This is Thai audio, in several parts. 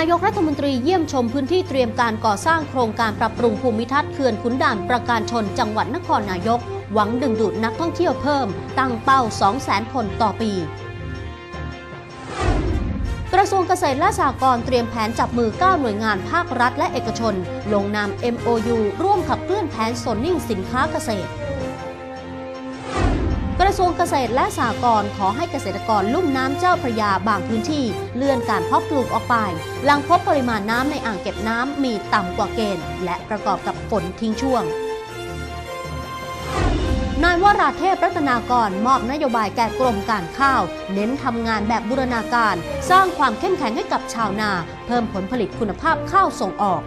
ายกรัฐมนตรีเยี่ยมชมพื้นที่เตรียมการก่อสร้างโครงการปรับปรุงภูมิทัศน์เขื่อนขุนด่านประการชนจังหวัดนครนายก หวังดึงดูดนักท่องเที่ยวเพิ่ม ตั้งเป้า 200,000 คนต่อปี กระทรวงเกษตรและสหกรณ์เตรียมแผนจับมือ 9 หน่วยงานภาครัฐและเอกชน ลงนาม MOU ร่วมขับเคลื่อนแผนโซนนิ่งสินค้าเกษตร ทรวงเกษตรและสหกรณ์ขอให้เกษตรกรลุ่มน้ำเจ้าพระยาบางพื้นที่ เลื่อนการเพาะปลูกออกไป หลังพบปริมาณน้ำในอ่างเก็บน้ำมีต่ำกว่าเกณฑ์ และประกอบกับฝนทิ้งช่วงนายวราเทพรัตนากรมอบนโยบายแก่กรมการข้าว เน้นทำงานแบบบูรณาการ สร้างความเข้มแข็งให้กับชาวนา เพิ่มผลผลิตคุณภาพข้าวส่งออก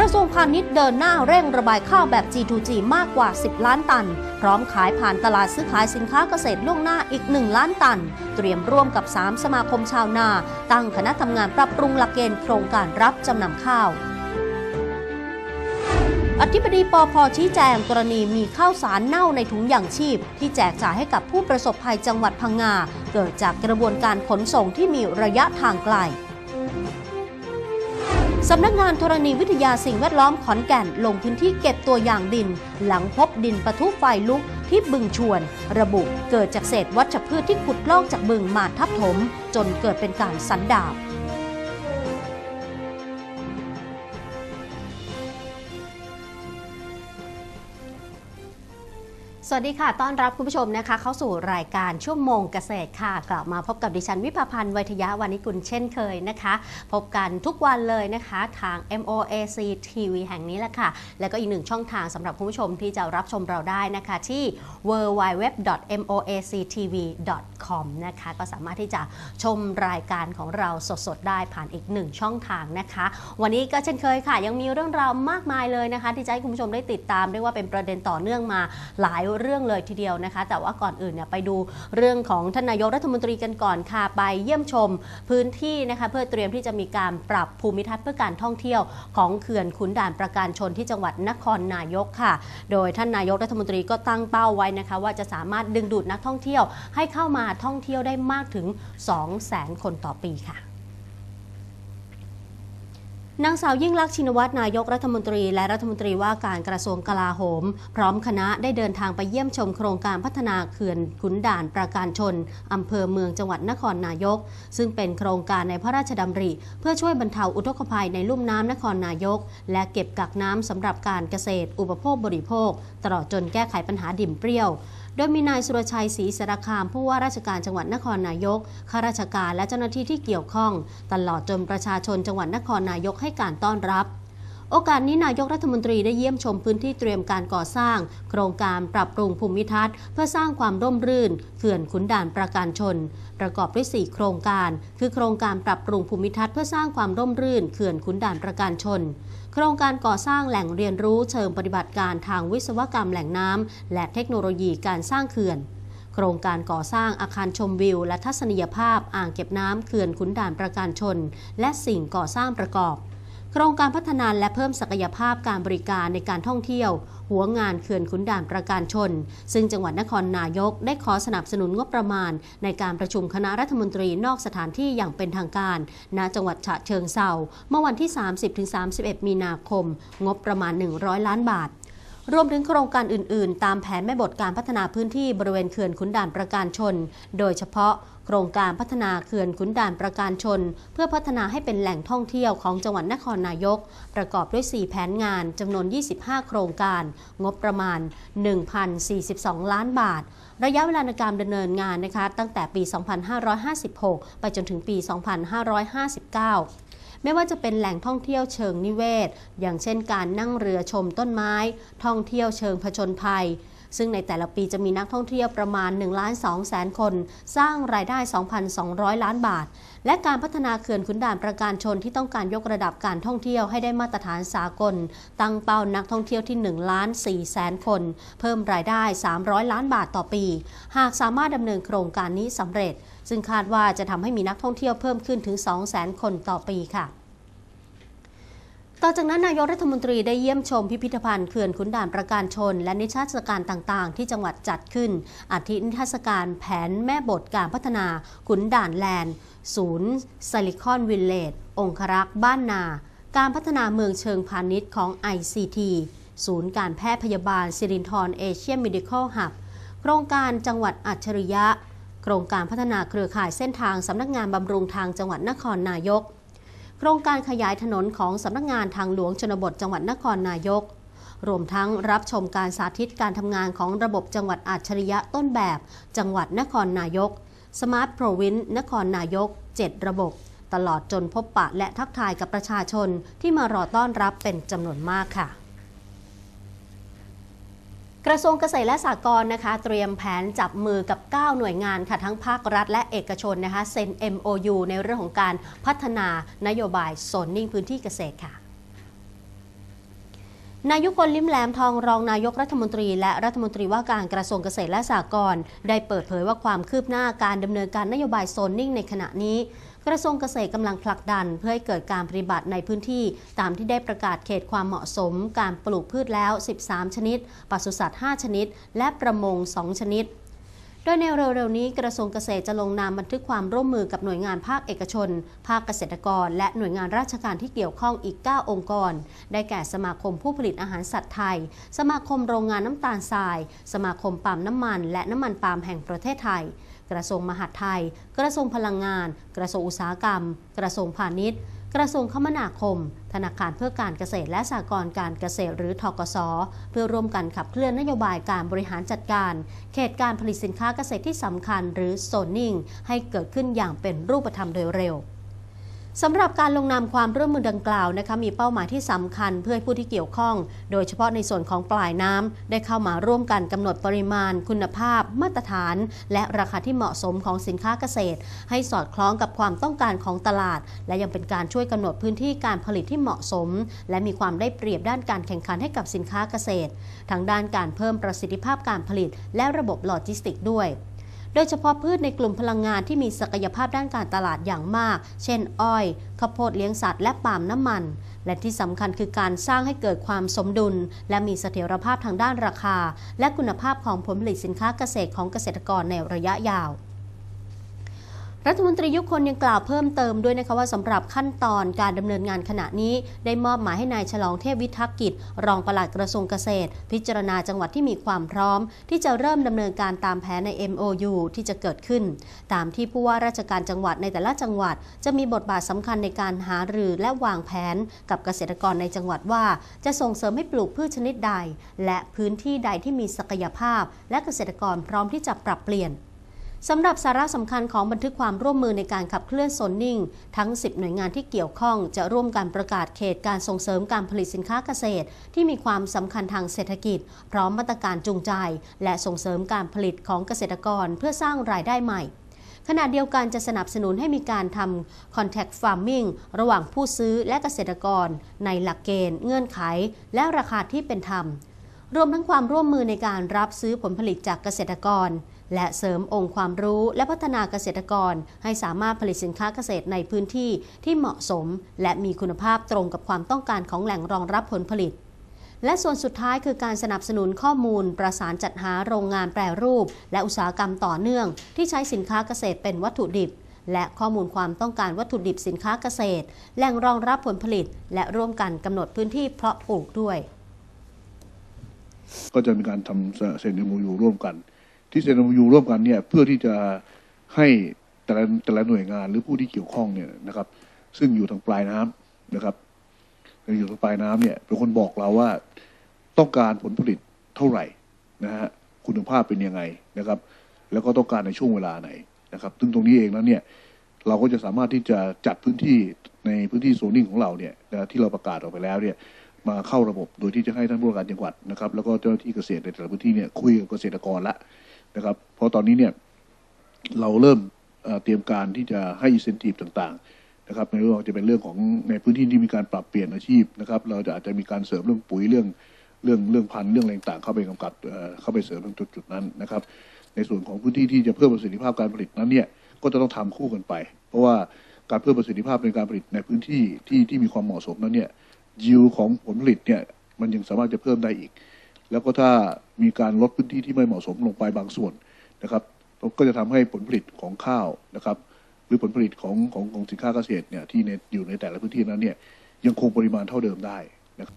กระทรวงพาณิชย์เดินหน้าเร่งระบายข้าวแบบ G2G มากกว่า 10 ล้านตัน พร้อมขายผ่านตลาดซื้อขายสินค้าเกษตรล่วงหน้าอีก 1 ล้านตัน เตรียมร่วมกับ 3 สมาคมชาวนา ตั้งคณะทำงานปรับปรุงหลักเกณฑ์โครงการรับจำนำข้าวอธิบดีปอพชี้แจงกรณีมีข้าวสารเน่าในถุงอย่างชีพ ที่แจกจ่ายให้กับผู้ประสบภัยจังหวัดพังงา เกิดจากกระบวนการขนส่งที่มีระยะทางไกล สำนักงานธรณีวิทยาสิ่งแวดล้อมขอนแก่นลงพื้นที่เก็บตัวอย่างดิน หลังพบดินปะทุไฟลุกที่บึงชวน ระบุเกิดจากเศษวัชพืชที่ขุดลอกจากบึงมาทับถม จนเกิดเป็นการสันดาบ สวัสดีค่ะ ต้อนรับคุณผู้ชมนะคะ เข้าสู่รายการชั่วโมงเกษตรค่ะ กลับมาพบกับดิฉันวิภาพันธ์วยทยาวานิกุลเช่นเคยนะคะ พบกันทุกวันเลยนะคะทาง MOAC TV แห่งนี้แหละค่ะ แล้วก็อีกหนึ่งช่องทางสำหรับคุณผู้ชมที่จะรับชมเราได้นะคะ ที่ www.moactv.com นะคะ ก็สามารถที่จะชมรายการของเราสดๆ ได้ผ่านอีกหนึ่งช่องทางนะคะ วันนี้ก็เช่นเคยค่ะ ยังมีเรื่องราวมากมายเลยนะคะ ที่จะให้คุณผู้ชมได้ติดตามเรียกว่าเป็นประเด็นต่อเนื่องมาหลายเรื่องเลยทีเดียวนะคะ แต่ว่าก่อนอื่นเนี่ยไปดูเรื่องของท่านนายกรัฐมนตรีกันก่อนค่ะไปเยี่ยมชมพื้นที่นะคะเพื่อเตรียมที่จะมีการปรับภูมิทัศน์เพื่อการท่องเที่ยวของเขื่อนขุนด่านประการชนที่จังหวัดนครนายกค่ะ โดยท่านนายกรัฐมนตรีก็ตั้งเป้าไว้นะคะ ว่าจะสามารถดึงดูดนักท่องเที่ยวให้เข้ามาท่องเที่ยวได้มากถึง 200,000 คนต่อปีค่ะ นางสาวยิ่งลักษณ์ชินวัตรนายกรัฐมนตรี และรัฐมนตรีว่าการกระทรวงกลาโหม พร้อมคณะได้เดินทางไปเยี่ยมชมโครงการพัฒนาเขื่อนขุนด่านประการชน อำเภอเมืองจังหวัดนครนายก ซึ่งเป็นโครงการในพระราชดำริ เพื่อช่วยบรรเทาอุทกภัยในลุ่มน้ำนครนายก และเก็บกักน้ำสำหรับการเกษตร อุปโภคบริโภค ตลอดจนแก้ไขปัญหาดิ่มเปรี้ยว โดยมีนายสุรชัยศรีสารคามผู้ว่าราชการจังหวัดนครนายกข้าราชการและเจ้าหน้าที่ที่เกี่ยวข้อง ตลอดจนประชาชนจังหวัดนครนายกให้การต้อนรับโอกาสนี้นายกรัฐมนตรีได้เยี่ยมชมพื้นที่เตรียมการก่อสร้าง โครงการปรับปรุงภูมิทัศน์ เพื่อสร้างความร่มรื่นเขื่อนขุนด่านประการชน ประกอบด้วย 4 โครงการ คือโครงการปรับปรุงภูมิทัศน์เพื่อสร้างความร่มรื่นเขื่อนขุนด่านประการชน ครงการก่อสร้างแหล่งเรียนรู้เชิงปฏิบัติการทางวิศวกรรมแหล่งน้ำและเทคโนโลยีการสร้างเขื่อน โครงการก่อสร้างอาคารชมวิว และทัศนียภาพอ่างเก็บน้ำเขื่อนขุนด่านประการชน และสิ่งก่อสร้างประกอบ โครงการพัฒนาและเพิ่มศักยภาพการบริการในการท่องเที่ยว หัวงานเขื่อนขุนด่านประการชน ซึ่งจังหวัดนครนายกได้ขอสนับสนุนงบประมาณ ในการประชุมคณะรัฐมนตรีนอกสถานที่อย่างเป็นทางการ ณ จังหวัดฉะเชิงเซาเมื่อวันที่ 30-31 มีนาคม งบประมาณ 100 ล้านบาทรวมถึงโครงการอื่น ๆ ตามแผนแม่บทการพัฒนาพื้นที่บริเวณเขื่อนขุนด่านประการชน โดยเฉพาะ โครงการพัฒนาเขื่อนขุนด่านประการชน เพื่อพัฒนาให้เป็นแหล่งท่องเที่ยวของจังหวัดนครนายก ประกอบด้วย 4 แผนงานจำนวน 25 โครงการ งบประมาณ 1,042 ล้านบาท ระยะเวลาในการดำเนินงานนะคะตั้งแต่ปี 2556 ไปจนถึงปี 2559ไม่ว่าจะเป็นแหล่งท่องเที่ยวเชิงนิเวศ อย่างเช่นการนั่งเรือชมต้นไม้ ท่องเที่ยวเชิงผจญภัย ซึ่งในแต่ละปีจะมีนักท่องเที่ยวประมาณ1ล้าน2แสนคน สร้างรายได้ 2,200 ล้านบาท และการพัฒนาเขื่อนขุนด่านประการชนที่ต้องการยกระดับการท่องเที่ยวให้ได้มาตรฐานสากล ตั้งเป้านักท่องเที่ยวที่ 1 ล้าน4แสนคน เพิ่มรายได้ 300 ล้านบาทต่อปี หากสามารถดำเนินโครงการนี้สำเร็จ ซึ่งคาดว่าจะทำให้มีนักท่องเที่ยวเพิ่มขึ้นถึง 2 0 0 0 0 0 คนต่อปีค่ะ ต่อจากนั้นนายกรัฐมนตรีได้เยี่ยมชมพิพิธภัณฑ์เขื่อนขุนด่านประการชน และนิทรรศการต่างๆ ที่จังหวัดจัดขึ้น อาทินิทรรศการแผนแม่บทการพัฒนาขุนด่านแลนด์ ศูนย์ซิลิคอนวิลเลจองครักษ์บ้านนา การพัฒนาเมืองเชิงพาณิชย์ของ ICT ศูนย์การแพทย์พยาบาลสิรินธรเอเชียมิดิคอลฮับโครงการจังหวัดอัจฉริยะ โครงการพัฒนาเครือข่ายเส้นทางสำนักงานบำรุงทางจังหวัดนครนายก โครงการขยายถนนของสำนักงานทางหลวงชนบทจังหวัดนครนายก รวมทั้งรับชมการสาธิตการทำงานของระบบจังหวัดอัจฉริยะต้นแบบ จังหวัดนครนายก Smart Province นครนายก 7 ระบบ ตลอดจนพบปะและทักทายกับประชาชนที่มารอต้อนรับเป็นจำนวนมากค่ะ กระทรวงเกษตรและสหกรณ์นะคะ เตรียมแผนจับมือกับ 9 หน่วยงานค่ะทั้งภาครัฐและเอกชนนะคะเซ็น MOU ในเรื่องของการพัฒนานโยบายโซนนิ่งพื้นที่เกษตรค่ะ นายุพลลิ้มแหลมทองรองนายกรัฐมนตรี และรัฐมนตรีว่าการกระทรวงเกษตรและสหกรณ์ได้เปิดเผยว่าความคืบหน้าการดำเนินการนโยบายโซนนิ่งในขณะนี้ กระทรวงเกษตรกำลังผลักดัน เพื่อให้เกิดการปฏิบัติในพื้นที่ ตามที่ได้ประกาศเขตความเหมาะสม การปลูกพืชแล้ว 13 ชนิดปศุสัตว์ 5 ชนิด และประมง 2 ชนิด โดยในเร็วๆนี้กระทรวงเกษตรจะลงนามบันทึกความร่วมมือกับหน่วยงานภาคเอกชน ภาคเกษตรกร และหน่วยงานราชการที่เกี่ยวข้องอีก 9 องค์กร ได้แก่สมาคมผู้ผลิตอาหารสัตว์ไทย สมาคมโรงงานน้ำตาลทราย สมาคมปาล์มน้ำมัน และน้ำมันปาล์มแห่งประเทศไทย กระทรวงมหาดไทย กระทรวงพลังงาน กระทรวงอุตสาหกรรม กระทรวงพาณิชย์ กระทรวงคมนาคม ธนาคารเพื่อการเกษตรและสหกรณ์การเกษตรหรือทกส เพื่อร่วมกันขับเคลื่อนนโยบายการบริหารจัดการ เขตการผลิตสินค้าเกษตรที่สำคัญหรือโซนนิ่งให้เกิดขึ้นอย่างเป็นรูปธรรมโดยเร็ว สำหรับการลงนามความร่วมมือดังกล่าวนะคะมีเป้าหมายที่สำคัญเพื่อให้ผู้ที่เกี่ยวข้อง โดยเฉพาะในส่วนของปลายน้ำได้เข้ามาร่วมกันกำหนดปริมาณ คุณภาพ มาตรฐาน และราคาที่เหมาะสมของสินค้าเกษตร ให้สอดคล้องกับความต้องการของตลาด และยังเป็นการช่วยกำหนดพื้นที่การผลิตที่เหมาะสม และมีความได้เปรียบด้านการแข่งขันให้กับสินค้าเกษตรทางด้านการเพิ่มประสิทธิภาพการผลิต และระบบโลจิสติกส์ด้วย โดยเฉพาะพืชในกลุ่มพลังงานที่มีศักยภาพด้านการตลาดอย่างมาก เช่น อ้อย ข้าวโพดเลี้ยงสัตว์ และปาล์มน้ำมัน และที่สำคัญคือการสร้างให้เกิดความสมดุล และมีเสถียรภาพทางด้านราคา และคุณภาพของผลผลิตสินค้าเกษตรของเกษตรกรในระยะยาว รัฐมนตรียุคนยังกล่าวเพิ่มเติมด้วยนะคะว่าสำหรับขั้นตอนการดำเนินงานขณะนี้ ได้มอบหมายให้นายฉลองเทพวิทักษ์กิจ รองปลัดกระทรวงเกษตร พิจารณาจังหวัดที่มีความพร้อม ที่จะเริ่มดำเนินการตามแผนใน MOU ที่จะเกิดขึ้น ตามที่ผู้ว่าราชการจังหวัดในแต่ละจังหวัด จะมีบทบาทสำคัญในการหารือและวางแผน กับเกษตรกรในจังหวัดว่า จะส่งเสริมให้ปลูกพืชชนิดใด และพื้นที่ใดที่มีศักยภาพ และเกษตรกรพร้อมที่จะปรับเปลี่ยน สำหรับสาระสำคัญของบันทึกความร่วมมือในการขับเคลื่อนโซนนิ่ง ทั้ง 10 หน่วยงานที่เกี่ยวข้องจะร่วมกันประกาศเขตการส่งเสริมการผลิตสินค้าเกษตร ที่มีความสำคัญทางเศรษฐกิจ พร้อมมาตรการจูงใจ และส่งเสริมการผลิตของเกษตรกรเพื่อสร้างรายได้ใหม่ขณะเดียวกันจะสนับสนุนให้มีการทำ contact farming ระหว่างผู้ซื้อและเกษตรกร ในหลักเกณฑ์ เงื่อนไข และราคาที่เป็นธรรม รวมทั้งความร่วมมือในการรับซื้อผลผลิตจากเกษตรกร และเสริมองค์ความรู้และพัฒนาเกษตรกร ให้สามารถผลิตสินค้าเกษตรในพื้นที่ที่เหมาะสม และมีคุณภาพตรงกับความต้องการของแหล่งรองรับผลผลิตและส่วนสุดท้ายคือการสนับสนุนข้อมูล ประสานจัดหาโรงงานแปรรูป และอุตสาหกรรมต่อเนื่อง ที่ใช้สินค้าเกษตรเป็นวัตถุดิบ และข้อมูลความต้องการวัตถุดิบสินค้าเกษตร แหล่งรองรับผลผลิต และร่วมกันกำหนดพื้นที่เพาะปลูกด้วย ก็จะมีการทำเซ็น MOU ร่วมกัน ที่เซ็น MOU ร่วมกันเนี่ยเพื่อที่จะให้แต่ละแต่ละหน่วยงานหรือผู้ที่เกี่ยวข้องเนี่ยนะครับ ซึ่งอยู่ทางปลายน้ำนะครับอยู่ทางปลายน้ำเนี่ยเป็นคนบอกเราว่าต้องการผลผลิตเท่าไหร่นะฮะคุณภาพเป็นยังไงนะครับ แล้วก็ต้องการในช่วงเวลาไหนนะครับ ซึ่งตรงนี้เองแล้วเนี่ยเราก็จะสามารถที่จะจัดพื้นที่ในพื้นที่โซนนิ่งของเราเนี่ยนะที่เราประกาศออกไปแล้วเนี่ยมาเข้าระบบโดยที่จะให้ท่านผู้ว่าการจังหวัดนะครับ แล้วก็เจ้าหน้าที่เกษตรในแต่ละพื้นที่เนี่ยคุยกับเกษตรกรละนะครับ เพราะตอนนี้เนี่ยเราเริ่มเอ่อเตรียมการที่จะให้อินเซนティブต่างๆนะครับในเรื่องจะเป็นเรื่องของในพื้นที่ที่มีการปรับเปลี่ยนอาชีพนะครับ เราจะอาจจะมีการเสริมเรื่องปุ๋ยเรื่องเรื่องเรื่องพันธุ์เรื่องอะไรต่างๆเข้าไปกำกับเอ่อเข้าไปเสริมตรงจุดๆนั้นนะครับ ในส่วนของพื้นที่ที่จะเพิ่มประสิทธิภาพการผลิตนั้นเนี่ยก็จะต้องทำคู่กันไป เพราะว่าการเพิ่มประสิทธิภาพในการผลิตในพื้นที่ที่ที่มีความเหมาะสมนั้นเนี่ย ยิวของผลผลิตเนี่ยมันยังสามารถจะเพิ่มได้อีก แล้วก็ถ้ามีการลดพื้นที่ที่ไม่เหมาะสมลงไปบางส่วนนะครับก็จะทำให้ผลผลิตของข้าวนะครับ หรือผลผลิตของของของสินค้าเกษตรเนี่ยที่อยู่ในแต่ละพื้นที่นั้นเนี่ยยังคงปริมาณเท่าเดิมได้นะครับ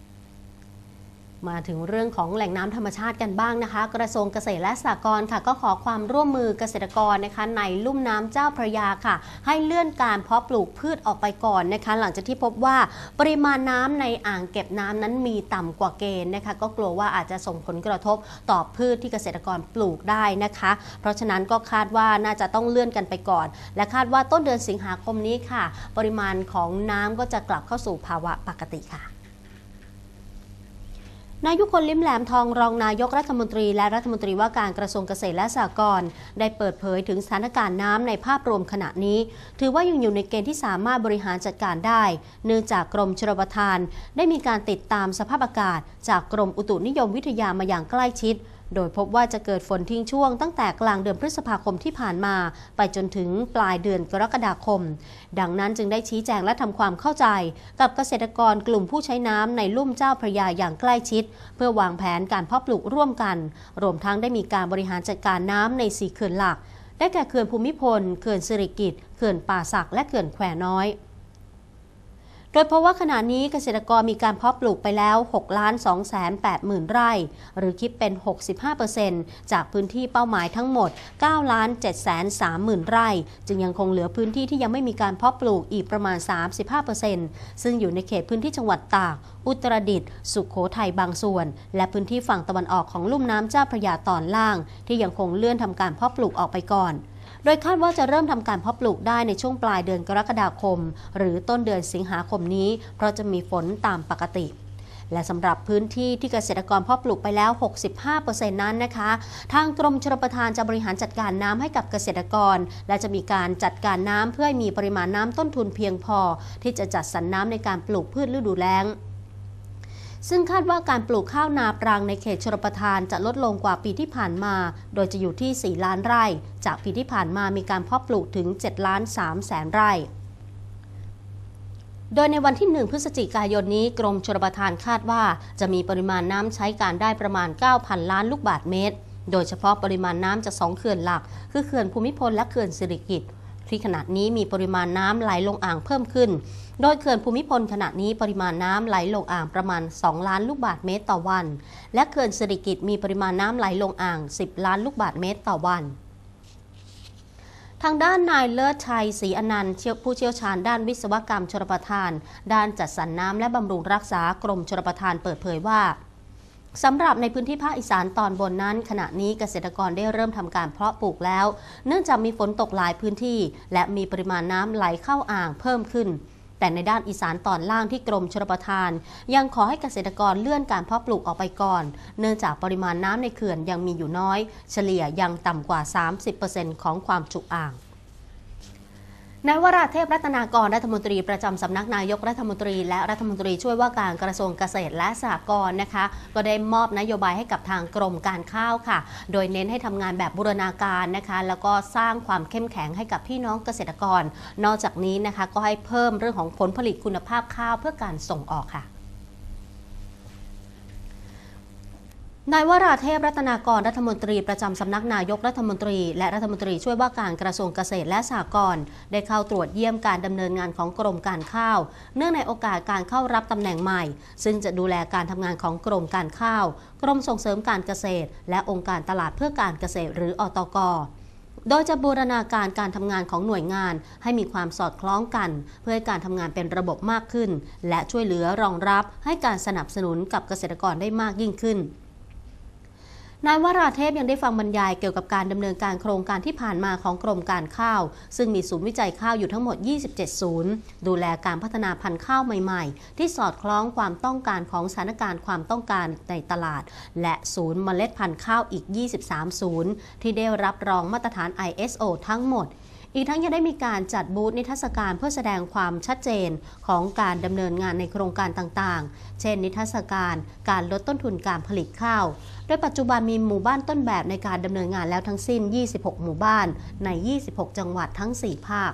มาถึงเรื่องของแหล่งน้ำธรรมชาติกันบ้างนะคะ กระทรวงเกษตรและสหกรณ์ค่ะ ก็ขอความร่วมมือเกษตรกรนะคะในลุ่มน้ำเจ้าพระยาค่ะ ให้เลื่อนการเพาะปลูกพืชออกไปก่อนนะคะ หลังจากที่พบว่าปริมาณน้ำในอ่างเก็บน้ำนั้นมีต่ำกว่าเกณฑ์นะคะ ก็กลัวว่าอาจจะส่งผลกระทบต่อพืชที่เกษตรกรปลูกได้นะคะ เพราะฉะนั้นก็คาดว่าน่าจะต้องเลื่อนกันไปก่อน และคาดว่าต้นเดือนสิงหาคมนี้ค่ะ ปริมาณของน้ำก็จะกลับเข้าสู่ภาวะปกติค่ะ นายุคนลิ้มแหลมทองรองนายกรัฐมนตรีและรัฐมนตรีว่าการกระทรวงเกษตรและสหกรณ์ได้เปิดเผยถึงสถานการณ์น้ำในภาพรวมขณะนี้ ถือว่ายังอยู่ในเกณฑ์ที่สามารถบริหารจัดการได้ เนื่องจากกรมชลประทาน ได้มีการติดตามสภาพอากาศ จากกรมอุตุนิยมวิทยามาอย่างใกล้ชิด โดยพบว่าจะเกิดฝนทิ้งช่วงตั้งแต่กลางเดือนพฤษภาคมที่ผ่านมา ไปจนถึงปลายเดือนกรกฎาคม ดังนั้นจึงได้ชี้แจงและทำความเข้าใจ กับเกษตรกรกลุ่มผู้ใช้น้ำในลุ่มเจ้าพระยาอย่างใกล้ชิด เพื่อวางแผนการเพาะปลูกร่วมกัน รวมทั้งได้มีการบริหารจัดการน้ำในสี่เขื่อนหลัก ได้แก่เขื่อนภูมิพล เขื่อนสิริกิติ์เขื่อนป่าสักและเขื่อนแควน้อย โดยเพราะว่าขณะนี้เกษตรกรมีการเพาะปลูกไปแล้ว6ล้าน2แสน8หมื่นไร่ หรือคิดเป็น 65%จากพื้นที่เป้าหมายทั้งหมด9ล้าน7แสน3หมื่นไร่ จึงยังคงเหลือพื้นที่ที่ยังไม่มีการเพาะปลูกอีกประมาณ 35%ซึ่งอยู่ในเขตพื้นที่จังหวัดตาก อุตรดิตถ์สุขโขทัยบางส่วน และพื้นที่ฝั่งตะวันออกของลุ่มน้ำเจ้าพระยาตอนล่าง ที่ยังคงเลื่อนทำการเพาะปลูกออกไปก่อน โดยคาดว่าจะเริ่มทำการเพาะปลูกได้ในช่วงปลายเดือนกรกฎาคม หรือต้นเดือนสิงหาคมนี้ เพราะจะมีฝนตามปกติและสำหรับพื้นที่ที่เกษตรกรเพาะปลูกไปแล้ว 65%นั้นนะคะ ทางกรมชลประทานจะบริหารจัดการน้ำให้กับเกษตรกร และจะมีการจัดการน้ำเพื่อให้มีปริมาณน้ำต้นทุนเพียงพอ ที่จะจัดสรรน้ำในการปลูกพืชฤดูแล้ง ซึ่งคาดว่าการปลูกข้าวนาปรังในเขตชลประทานจะลดลงกว่าปีที่ผ่านมา โดยจะอยู่ที่ 4 ล้านไร่ จากปีที่ผ่านมามีการเพาะปลูกถึง 7 ล้าน3แสนไร่โดยในวันที่ 1 พฤศจิกายนนี้กรมชลประทานคาดว่า จะมีปริมาณน้ำใช้การได้ประมาณ 9,000 ล้านลูกบาศก์เมตร โดยเฉพาะปริมาณน้ำจากสองเขื่อนหลัก คือเขื่อนภูมิพลและเขื่อนสิริกิติ์ ที่ขณะนี้มีปริมาณน้ำไหลลงอ่างเพิ่มขึ้น โดยเขื่อนภูมิพลขณะนี้ปริมาณน้ำไหลลงอ่างประมาณ 2 ล้านลูกบาศก์เมตรต่อวัน และเขื่อนสิริกิติ์มีปริมาณน้ำไหลลงอ่าง 10 ล้านลูกบาศก์เมตรต่อวันทางด้านนายเลิศชัยศรีอนันต์ผู้เชี่ยวชาญด้านวิศวกรรมชลประทาน ด้านจัดสรรน้ำและบำรุงรักษากรมชลประทานเปิดเผยว่า สำหรับในพื้นที่ภาคอีสานตอนบนนั้น ขณะนี้เกษตรกรได้เริ่มทำการเพาะปลูกแล้ว เนื่องจากมีฝนตกหลายพื้นที่ และมีปริมาณน้ำไหลเข้าอ่างเพิ่มขึ้น แต่ในด้านอีสานตอนล่างที่กรมชลประทาน ยังขอให้เกษตรกรเลื่อนการเพาะปลูกออกไปก่อน เนื่องจากปริมาณน้ำในเขื่อนยังมีอยู่น้อย เฉลี่ยยังต่ำกว่า 30%ของความจุอ่าง นายวราเทพรัตนากรรัฐมนตรีประจำสำนักนายกรัฐมนตรี และรัฐมนตรีช่วยว่าการกระทรวงเกษตรและสหกรณ์นะคะ ก็ได้มอบนโยบายให้กับทางกรมการข้าวค่ะ โดยเน้นให้ทำงานแบบบูรณาการนะคะ แล้วก็สร้างความเข้มแข็งให้กับพี่น้องเกษตรกร นอกจากนี้นะคะก็ให้เพิ่มเรื่องของผลผลิตคุณภาพข้าวเพื่อการส่งออกค่ะ นายวราเทพรัตนากรรัฐมนตรีประจำสำนักนายกรัฐมนตรี และรัฐมนตรีช่วยว่าการกระทรวงเกษตรและสหกรณ์ได้เข้าตรวจเยี่ยมการดำเนินงานของกรมการข้าว เนื่องในโอกาสการเข้ารับตำแหน่งใหม่ ซึ่งจะดูแลการทำงานของกรมการข้าว กรมส่งเสริมการเกษตร และองค์การตลาดเพื่อการเกษตรหรืออตกโดยจะบูรณาการการทำงานของหน่วยงาน ให้มีความสอดคล้องกัน เพื่อให้การทำงานเป็นระบบมากขึ้น และช่วยเหลือรองรับให้การสนับสนุนกับเกษตรกรได้มากยิ่งขึ้น นายวราเทพยังได้ฟังบรรยายเกี่ยวกับการดำเนินการโครงการที่ผ่านมาของกรมการข้าว ซึ่งมีศูนย์วิจัยข้าวอยู่ทั้งหมด 27 ศูนย์ ดูแลการพัฒนาพันธุ์ข้าวใหม่ๆ ที่สอดคล้องความต้องการของสถานการณ์ความต้องการในตลาด และศูนย์เมล็ดพันธุ์ข้าวอีก 23 ศูนย์ ที่ได้รับรองมาตรฐาน ISO ทั้งหมดอีกทั้งยังได้มีการจัดบูธนิทรรศการเพื่อแสดงความชัดเจนของการดำเนินงานในโครงการต่างๆ เช่น นิทรรศการการลดต้นทุนการผลิตข้าว ดยปัจจุบันมีหมู่บ้านต้นแบบในการดำเนินงานแล้วทั้งสิ้น 26 หมู่บ้านใน 26 จังหวัดทั้ง 4 ภาค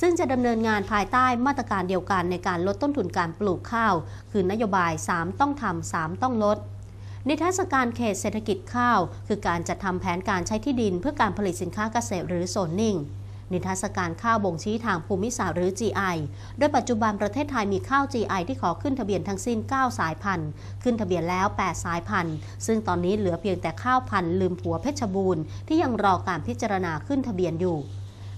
ซึ่งจะดำเนินงานภายใต้มาตรการเดียวกันในการลดต้นทุนการปลูกข้าว คือนโยบาย 3 ต้องทำ 3 ต้องลดนิทรรศการเขตเศรษฐกิจข้าว คือการจัดทำแผนการใช้ที่ดินเพื่อการผลิตสินค้าเกษตรหรือโซนนิ่ง นิทรรศการข้าวบ่งชี้ทางภูมิศาสตร์หรือ GI โดยปัจจุบันประเทศไทยมีข้าว GI ที่ขอขึ้นทะเบียนทั้งสิ้น 9 สายพันธุ์ ขึ้นทะเบียนแล้ว 8 สายพันธุ์ ซึ่งตอนนี้เหลือเพียงแต่ข้าวพันธุ์ลืมผัวเพชรบูรณ์ที่ยังรอการพิจารณาขึ้นทะเบียนอยู่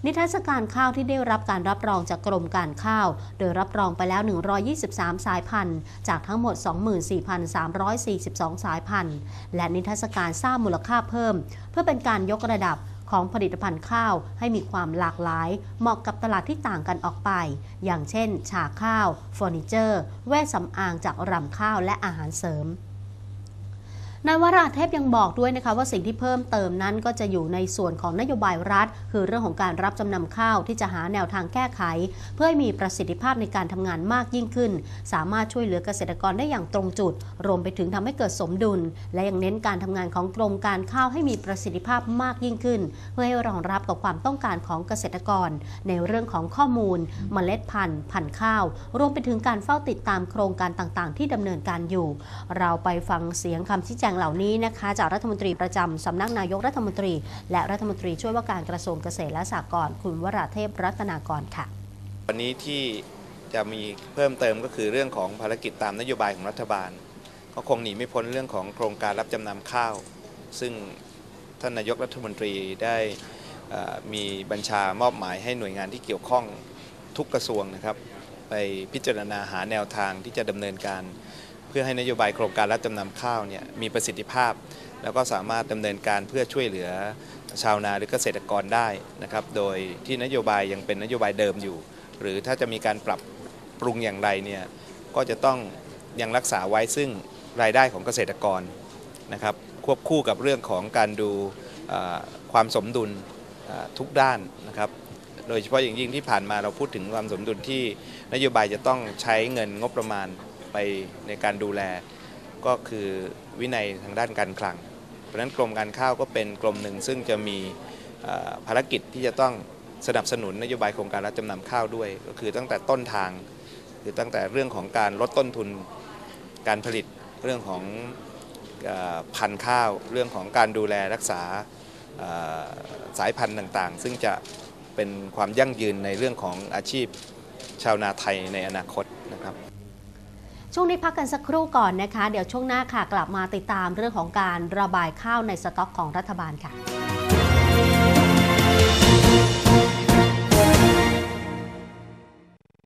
นิทรรศการข้าวที่ได้รับการรับรองจากกรมการข้าว โดยรับรองไปแล้ว 123 สายพันธุ์ จากทั้งหมด 24,342 สายพันธุ์ และนิทรรศการสร้างมูลค่าเพิ่ม เพื่อเป็นการยกระดับ ของผลิตภัณฑ์ข้าวให้มีความหลากหลาย เหมาะกับตลาดที่ต่างกันออกไป อย่างเช่น ชาข้าวเฟอร์นิเจอร์ แว่สำอางจากรำข้าวและอาหารเสริม นายวราเทพยังบอกด้วยนะคะว่าสิ่งที่เพิ่มเติมนั้นก็จะอยู่ในส่วนของนโยบายรัฐ คือเรื่องของการรับจำนำข้าวที่จะหาแนวทางแก้ไข เพื่อให้มีประสิทธิภาพในการทำงานมากยิ่งขึ้น สามารถช่วยเหลือเกษตรกรได้อย่างตรงจุด รวมไปถึงทำให้เกิดสมดุล และยังเน้นการทำงานของกรมการข้าวให้มีประสิทธิภาพมากยิ่งขึ้น เพื่อให้รองรับกับความต้องการของเกษตรกร ในเรื่องของข้อมูล เมล็ดพันธุ์พันธุ์ข้าว รวมไปถึงการเฝ้าติดตามโครงการต่างๆ ที่ดำเนินการอยู่ เราไปฟังเสียงคำชี้แจงเหล่านี้นะคะจากรัฐมนตรีประจำสำนักนายกรัฐมนตรี และรัฐมนตรีช่วยว่าการกระทรวงเกษตรและสหกรณ์คุณวราเทพรัตนากรค่ะ วันนี้ที่จะมีเพิ่มเติมก็คือเรื่องของภารกิจตามนโยบายของรัฐบาล ก็คงหนีไม่พ้นเรื่องของโครงการรับจำนำข้าว ซึ่งท่านนายกรัฐมนตรีได้มีบัญชามอบหมายให้หน่วยงานที่เกี่ยวข้องทุกกระทรวงนะครับ ไปพิจารณาหาแนวทางที่จะดำเนินการ พื่อให้นโยบายโครงการรับจำนำข้าวเนี่ยมีประสิทธิภาพ แล้วก็สามารถดำเนินการเพื่อช่วยเหลือชาวนาหรือเกษตรกรได้นะครับ โดยที่นโยบายยังเป็นนโยบายเดิมอยู่ หรือถ้าจะมีการปรับปรุงอย่างไรเนี่ยก็จะต้องยังรักษาไว้ซึ่งรายได้ของเกษตรกรนะครับ ควบคู่กับเรื่องของการดูความสมดุลทุกด้านนะครับ โดยเฉพาะอย่างยิ่งที่ผ่านมาเราพูดถึงความสมดุลที่นโยบายจะต้องใช้เงินงบประมาณ ไปในการดูแล ก็คือวินัยทางด้านการคลัง เพราะนั้นกรมการข้าวก็เป็นกรมหนึ่ง ซึ่งจะมีภารกิจที่จะต้องสนับสนุนนโยบายโครงการรับจำนำข้าวด้วย ก็คือตั้งแต่ต้นทาง คือตั้งแต่เรื่องของการลดต้นทุนการผลิตเรื่องของอพันธุ์ข้าว เรื่องของการดูแลรักษาสายพันธุ์ต่างๆ ซึ่งจะเป็นความยั่งยืนในเรื่องของอาชีพชาวนาไทยในอนาคตนะครับ ช่วงนี้พักกันสักครู่ก่อนนะคะ เดี๋ยวช่วงหน้าค่ะ กลับมาติดตามเรื่องของการระบายข้าวในสต็อกของรัฐบาลค่ะ